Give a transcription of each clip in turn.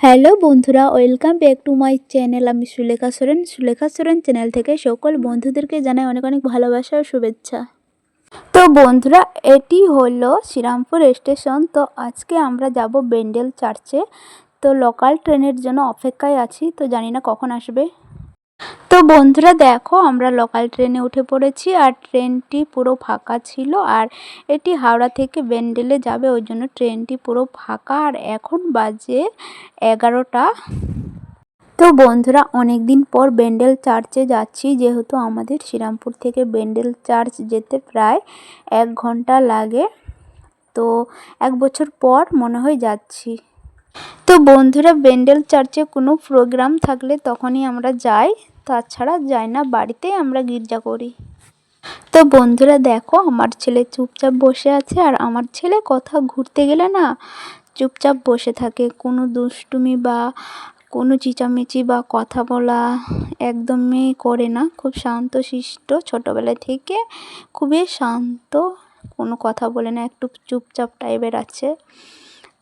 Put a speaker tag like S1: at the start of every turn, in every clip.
S1: Hello বন্ধুরা, welcome back to my channel. আমি Sulekha Soren. Sulekha Soren channel থেকে সকল বন্ধুদেরকে জানাই অনেক অনেক ভালোবাসা ও শুভেচ্ছা। তো বন্ধুরা, এটি হলো শ্রীরামপুর স্টেশন। তো আজকে আমরা যাব বেন্ডেল চার্চে। তো লোকাল ট্রেনের জন্য অপেক্ষায় আছি। তো জানি না কখন আসবে। তো বন্ধুরা দেখো, আমরা লোকাল ট্রেনে উঠে পড়েছি আর ট্রেনটি পুরো ফাঁকা ছিল আর এটি হাওড়া থেকে ব্যান্ডেলে যাবে, ওই জন্য ট্রেনটি পুরো ফাঁকা। আর এখন বাজে এগারোটা। তো বন্ধুরা অনেক দিন পর ব্যান্ডেল চার্চে যাচ্ছি, যেহেতু আমাদের শ্রীরামপুর থেকে ব্যান্ডেল চার্চ যেতে প্রায় এক ঘণ্টা লাগে। তো এক বছর পর মনে হয় যাচ্ছি। তো বন্ধুরা, ব্যান্ডেল চার্চে কোনো প্রোগ্রাম থাকলে তখনই আমরা যাই। তাছাড়া যাই না বাড়িতেই আমরা গির্জা করি। তো বন্ধুরা দেখো, আমার ছেলে চুপচাপ বসে আছে আর আমার ছেলে কোথাও ঘুরতে গেলে না চুপচাপ বসে থাকে। কোনো দুষ্টুমি বা কোনো চিচামিচি বা কথা বলা একদমই করে না। খুব শান্ত শিষ্ট ছোটোবেলা থেকে খুবই শান্ত, কোনো কথা বলে না, একটু চুপচাপ টাইপের আছে।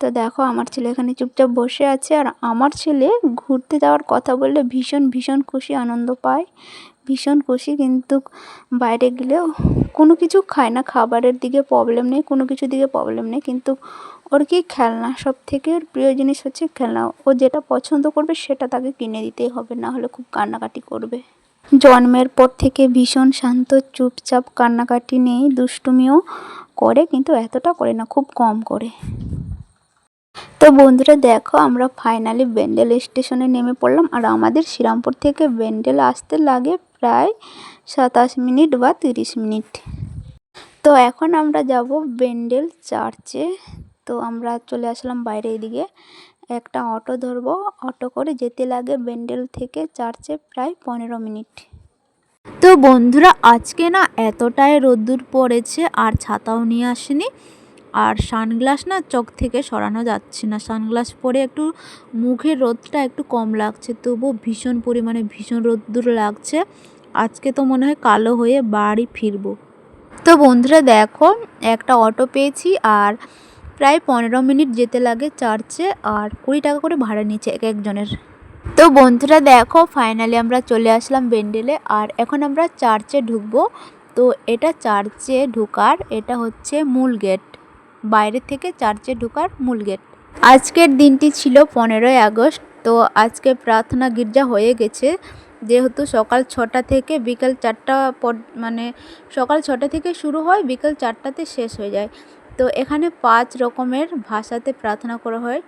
S1: তো দেখো, আমার ছেলে এখানে চুপচাপ বসে আছে আর আমার ছেলে ঘুরতে যাওয়ার কথা বললে ভীষণ ভীষণ খুশি, আনন্দ পায়। ভীষণ খুশি কিন্তু বাইরে গেলেও কোনো কিছু খায় না, খাবারের দিকে প্রবলেম নেই, কোনো কিছুর দিকে প্রবলেম নেই। কিন্তু ওর কি খেলনা? সব থেকে ওর প্রিয় জিনিস হচ্ছে খেলনা। ও যেটা পছন্দ করবে সেটা তাকে কিনে দিতেই হবে, না হলে খুব কান্নাকাটি করবে। জন্মের পর থেকে ভীষণ শান্ত, চুপচাপ, কান্নাকাটি নেই, দুষ্টুমিও করে, কিন্তু এতটা করে না, খুব কম করে। তো বন্ধুরা দেখো, আমরা ফাইনালি ব্যান্ডেল স্টেশনে নেমে পড়লাম। আর আমাদের শ্রীরামপুর থেকে ব্যান্ডেল আসতে লাগে প্রায় সাতাশ মিনিট বা তিরিশ মিনিট। তো এখন আমরা যাব ব্যান্ডেল চার্চে তো আমরা চলে আসলাম বাইরে এদিকে। একটা অটো ধরবো। অটো করে যেতে লাগে ব্যান্ডেল থেকে চার্চে প্রায় পনেরো মিনিট। তো বন্ধুরা, আজকে না এতটাই রোদ্দুর পড়েছে, আর ছাতাও নিয়ে আসিনি। আর সানগ্লাস না চোখ থেকে সরানো যাচ্ছে না। সানগ্লাস পরে একটু মুখের রোদটা একটু কম লাগছে, তবুও ভীষণ পরিমাণে ভীষণ রোদ্দুর লাগছে। আজকে তো মনে হয় কালো হয়ে বাড়ি ফিরবো। তো বন্ধুরা দেখো, একটা অটো পেয়েছি আর প্রায় পনেরো মিনিট যেতে লাগে চার্চে আর কুড়ি টাকা করে ভাড়া নিচ্ছে এক একজনের। তো বন্ধুরা দেখো ফাইনালি আমরা চলে আসলাম বেন্ডেলে আর এখন আমরা চার্চে ঢুকবো। তো এটা চার্চে ঢুকার, এটা হচ্ছে মূল গেট। বাইরে থেকে চার্চে ঢোকার মূল গেট। আজকের দিনটি ছিল পনেরোই আগস্ট, তো আজকে প্রার্থনা গির্জা হয়ে গেছে। যেহেতু সকাল ছটা থেকে বিকাল চারটা মানে সকাল ছটা থেকে শুরু হয়, বিকাল চারটাতে শেষ হয়ে যায়। তো এখানে পাঁচ রকমের ভাষাতে প্রার্থনা করা হয়।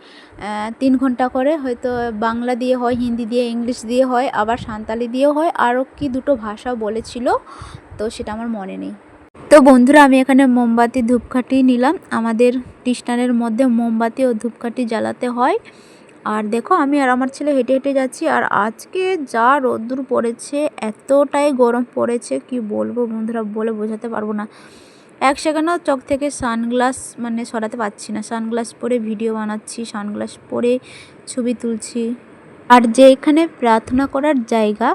S1: তিন ঘণ্টা করে হয়তো বাংলা দিয়ে হয়, হিন্দি দিয়ে, ইংলিশ দিয়ে হয়, আবার সাঁওতালি দিয়েও হয়। আরও কি দুটো ভাষা বলেছিল, তো সেটা আমার মনে নেই। তো বন্ধুরা, আমি এখানে মোমবাতি, ধূপকাঠি নিলাম। আমাদের খ্রিস্টানের মধ্যে মোমবাতি ও ধূপকাঠি জ্বালাতে হয়। আর দেখো, আমি আর আমার ছেলে হেঁটে হেঁটে যাচ্ছি। আর আজকে যা রোদ্দুর পড়েছে, এতটাই গরম পড়েছে, কি বলব বন্ধুরা, বলে বোঝাতে পারব না। এক সেকেন্ডও চোখ থেকে সানগ্লাস মানে সরাতে পারছি না। সানগ্লাস পরে ভিডিও বানাচ্ছি, সানগ্লাস পরে ছবি তুলছি। আর যে এখানে প্রার্থনা করার জায়গা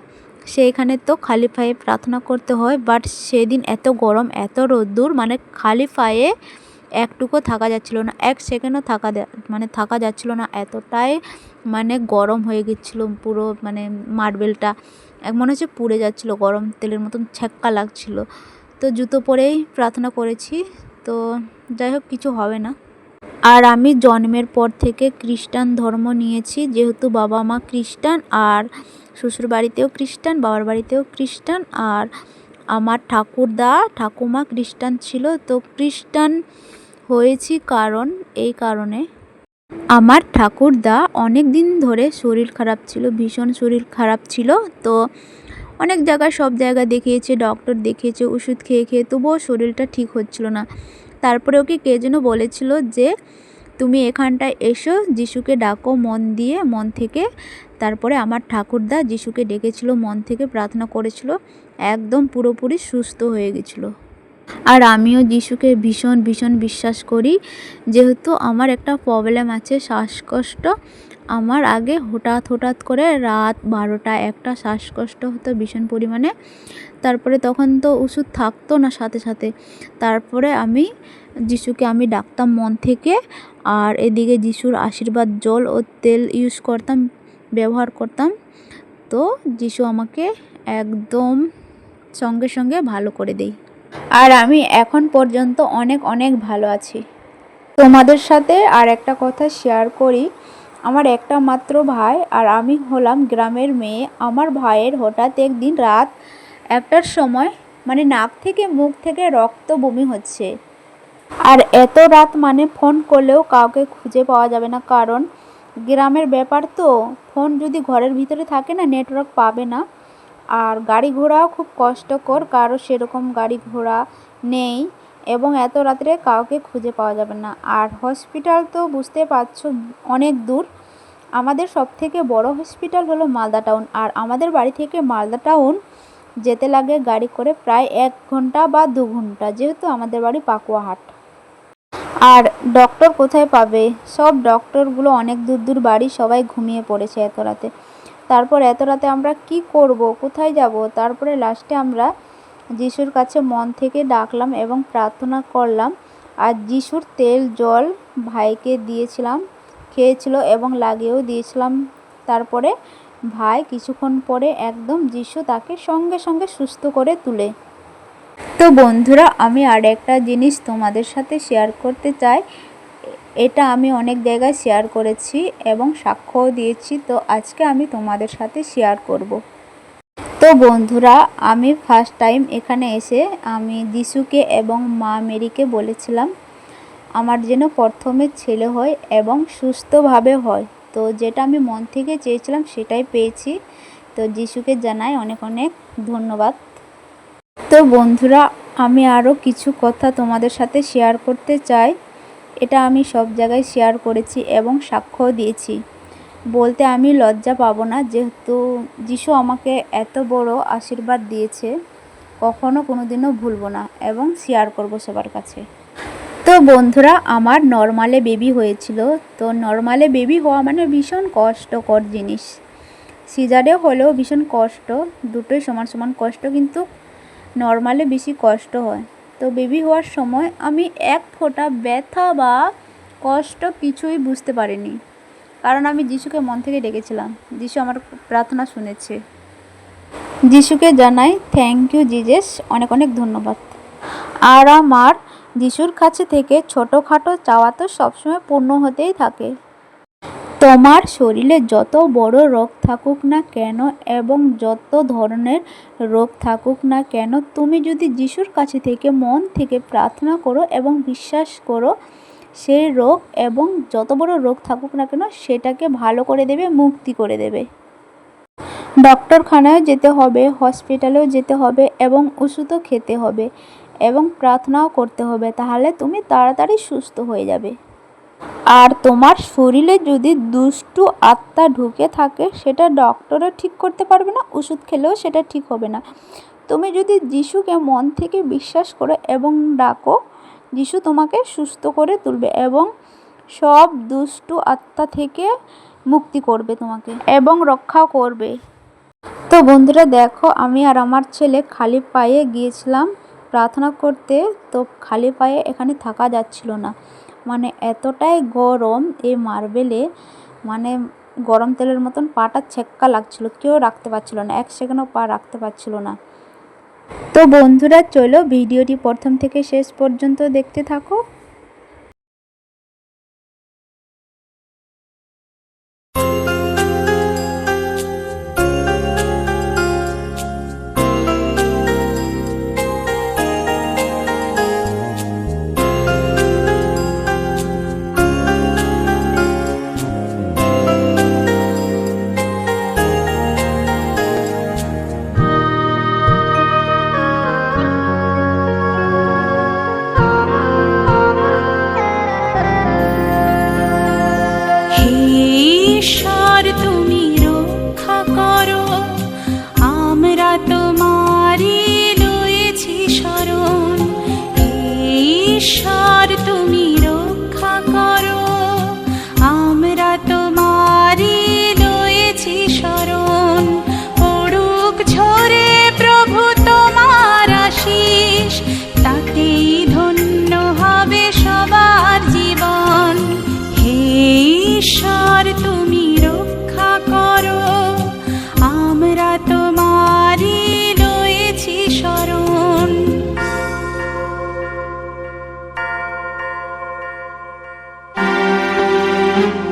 S1: সেইখানে তো খালি পায়ে প্রার্থনা করতে হয় বাট সেদিন এত গরম, এত রোদ্দুর মানে খালি পায়ে একটুকু থাকা যাচ্ছিল না, এক সেকেন্ডও থাকা মানে থাকা যাচ্ছিল না, এতটাই মানে গরম হয়ে গেছিল পুরো মানে মার্বেলটা, এক মনে হচ্ছে পুড়ে যাচ্ছিল গরম তেলের মতন ছ্যাক্কা লাগছিল। তো জুতো পরেই প্রার্থনা করেছি, তো যাই হোক কিছু হবে না। আর আমি জন্মের পর থেকে খ্রিস্টান ধর্ম নিয়েছি, যেহেতু বাবা মা খ্রিস্টান, আর শ্বশুর বাড়িতেও খ্রিস্টান, বাবার বাড়িতেও খ্রিস্টান আর আমার ঠাকুরদা, ঠাকুমা খ্রিস্টান ছিল। তো খ্রিস্টান হয়েছি কারণ, এই কারণে। আমার ঠাকুরদা অনেক দিন ধরে শরীর খারাপ ছিল, ভীষণ শরীর খারাপ ছিল। তো অনেক জায়গায়, সব জায়গায় দেখিয়েছে, ডক্টর দেখিয়েছে, ওষুধ খেয়ে খেয়ে, তবুও শরীরটা ঠিক হচ্ছিল না। তারপরে ওকে কে যেন বলেছিল যে তুমি এখানটায় এসো, যিশুকে ডাকো মন দিয়ে, মন থেকে। তারপরে আমার ঠাকুরদা যিশুকে ডেকেছিল, মন থেকে প্রার্থনা করেছিল, একদম পুরোপুরি সুস্থ হয়ে গেছিল। আর আমিও যিশুকে ভীষণ ভীষণ বিশ্বাস করি, যেহেতু আমার একটা প্রবলেম আছে, শ্বাসকষ্ট। আমার আগে হঠাৎ হঠাৎ করে রাত বারোটা, একটা শ্বাসকষ্ট হতো ভীষণ পরিমাণে। তারপরে তখন তো ওষুধ থাকতো না সাথে সাথে। তারপরে আমি যিশুকে আমি ডাকতাম মন থেকে আর এদিকে যিশুর আশীর্বাদ, জল ও তেল ইউজ করতাম, ব্যবহার করতাম। তো যিশু আমাকে একদম সঙ্গে সঙ্গে ভালো করে দেই আর আমি এখন পর্যন্ত অনেক অনেক ভালো আছি। তোমাদের সাথে আর একটা কথা শেয়ার করি। আমার একটা মাত্র ভাই আর আমি হলাম গ্রামের মেয়ে। আমার ভাইয়ের হঠাৎ একদিন রাত একটার সময় মানে নাক থেকে মুখ থেকে রক্ত বমি হচ্ছে। আর এত রাত মানে ফোন করলেও কাউকে খুঁজে পাওয়া যাবে না, কারণ গ্রামের ব্যাপার তো। ফোন যদি ঘরের ভিতরে থাকে না, নেটওয়ার্ক পাবে না। আর গাড়ি ঘোড়াও খুব কষ্টকর, কারও সেরকম গাড়ি ঘোড়া নেই এবং এত রাত্রে কাউকে খুঁজে পাওয়া যাবে না। আর হসপিটাল তো বুঝতে পারছ অনেক দূর। আমাদের সব থেকে বড় হসপিটাল হলো মালদা টাউন। আর আমাদের বাড়ি থেকে মালদা টাউন যেতে লাগে গাড়ি করে প্রায় এক ঘণ্টা বা দু ঘণ্টা, যেহেতু আমাদের বাড়ি পাকুয়াহাট। আর ডক্টর কোথায় পাবে? সব ডক্টরগুলো অনেক দূর দূর বাড়ি সবাই ঘুমিয়ে পড়েছে এত রাতে। তারপর এত রাতে আমরা কি করব? কোথায় যাব? তারপরে লাস্টে আমরা যিশুর কাছে মন থেকে ডাকলাম এবং প্রার্থনা করলাম। আর যিশুর তেল, জল ভাইকে দিয়েছিলাম, খেয়েছিল এবং লাগিয়েও দিয়েছিলাম। তারপরে ভাই কিছুক্ষণ পরে একদম যিশু তাকে সঙ্গে সঙ্গে সুস্থ করে তুলে। তো বন্ধুরা, আমি আর একটা জিনিস তোমাদের সাথে শেয়ার করতে চাই। এটা আমি অনেক জায়গায় শেয়ার করেছি এবং সাক্ষ্যও দিয়েছি। তো আজকে আমি তোমাদের সাথে শেয়ার করব। তো বন্ধুরা, আমি ফার্স্ট টাইম এখানে এসে আমি যিশুকে এবং মা মেরিকে বলেছিলাম, আমার যেন প্রথমে ছেলে হয় এবং সুস্থভাবে হয়। তো যেটা আমি মন থেকে চেয়েছিলাম সেটাই পেয়েছি। তো যিশুকে জানাই অনেক অনেক ধন্যবাদ। তো বন্ধুরা, আমি আরও কিছু কথা তোমাদের সাথে শেয়ার করতে চাই। এটা আমি সব জায়গায় শেয়ার করেছি এবং সাক্ষ্য দিয়েছি। বলতে আমি লজ্জা পাবো না, যেহেতু যিশু আমাকে এত বড় আশীর্বাদ দিয়েছে, কখনো কোনো দিনও ভুলবো না এবং শেয়ার করব সবার কাছে। তো বন্ধুরা, আমার নর্মালে বেবি হয়েছিল। তো নর্মালে বেবি হওয়া মানে ভীষণ কষ্টকর জিনিস। সিজারে হলেও ভীষণ কষ্ট, দুটোই সমান সমান কষ্ট, কিন্তু নর্মালে বেশি কষ্ট হয়। তো বেবি হওয়ার সময় আমি এক ফোঁটা ব্যথা বা কষ্ট কিছুই বুঝতে পারিনি। কারণ আমি যিশুকে মন থেকে ডেকেছিলাম। যিশু আমার প্রার্থনা শুনেছে। যিশুকে জানাই থ্যাংক ইউ জিজেস অনেক অনেক ধন্যবাদ। আর আমার যিশুর কাছে থেকে ছোটোখাটো চাওয়া তো সবসময় পূর্ণ হতেই থাকে। তোমার শরীরে যত বড় রোগ থাকুক না কেন এবং যত ধরনের রোগ থাকুক না কেন, তুমি যদি যিশুর কাছে থেকে মন থেকে প্রার্থনা করো এবং বিশ্বাস করো, সেই রোগ এবং যত বড় রোগ থাকুক না কেন, সেটাকে ভালো করে দেবে, মুক্তি করে দেবে। ডক্টরখানায় যেতে হবে, হসপিটালেও যেতে হবে এবং ওষুধও খেতে হবে। এবং প্রার্থনাও করতে হবে, তাহলে তুমি তাড়াতাড়ি সুস্থ হয়ে যাবে। আর তোমার শরীরে যদি দুষ্টু আত্মা ঢুকে থাকে, সেটা ডক্টরও ঠিক করতে পারবে না, ওষুধ খেলেও সেটা ঠিক হবে না। তুমি যদি যিশুকে মন থেকে বিশ্বাস করো এবং ডাকো, যিশু তোমাকে সুস্থ করে তুলবে এবং সব দুষ্টু আত্মা থেকে মুক্তি করবে তোমাকে এবং রক্ষাও করবে। তো বন্ধুরা দেখো, আমি আর আমার ছেলে খালি পায়ে গিয়েছিলাম। প্রার্থনা করতে তো খালি পায়ে এখানে থাকা যাচ্ছিল না। মানে এতটাই গরম এই মার্বেলে মানে গরম তেলের মতন পাটা ছেক্কা লাগছিল, কেউ রাখতে পারছিল না, এক সেকেন্ডও পা রাখতে পারছিল না। তো বন্ধুরা, চলো ভিডিওটি প্রথম থেকে শেষ পর্যন্ত দেখতে থাকো।
S2: Thank you.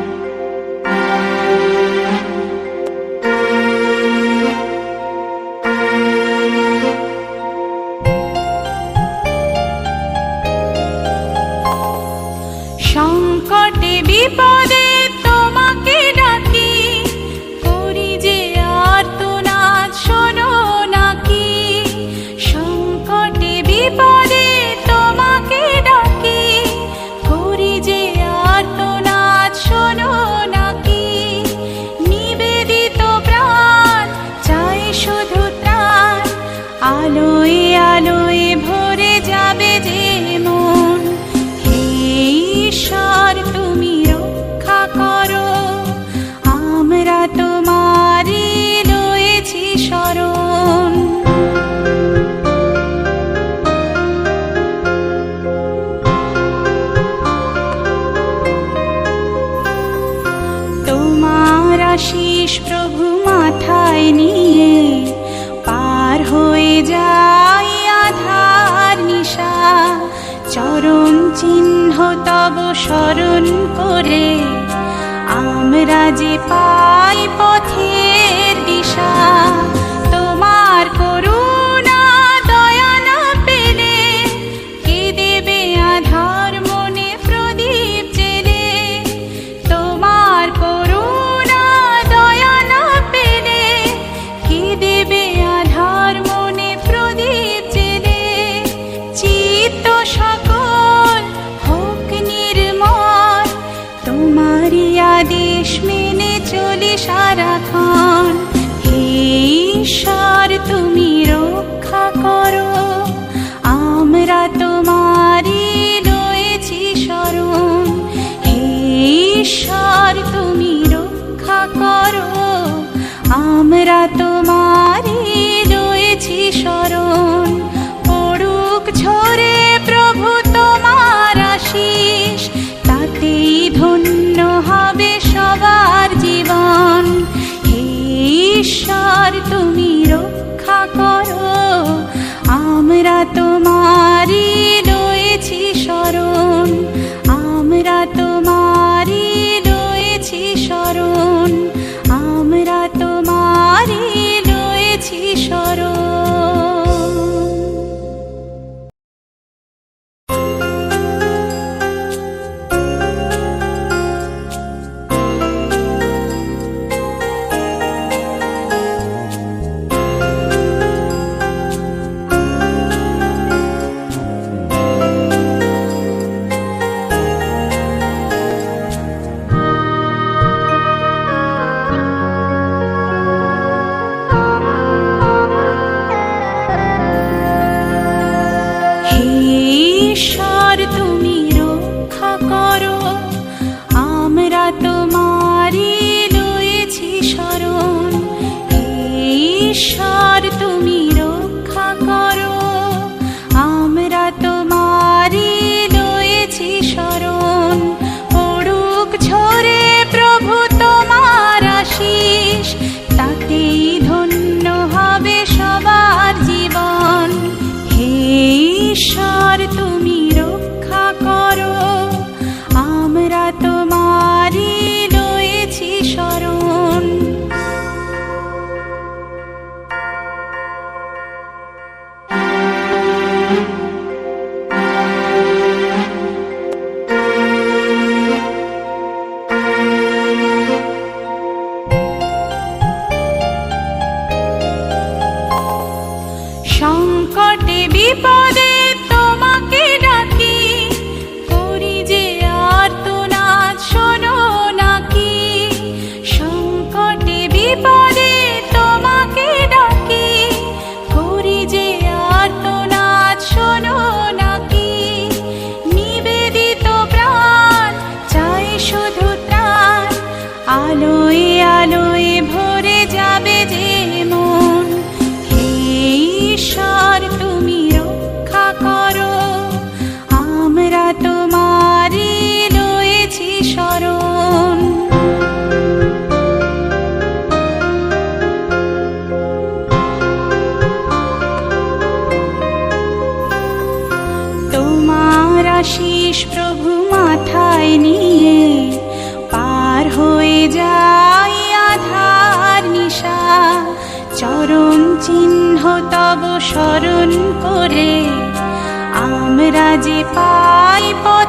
S2: স্মরণ করে আমরা যে পাই পথের দিশা। স্মরণ করে আমরা যে পাই পর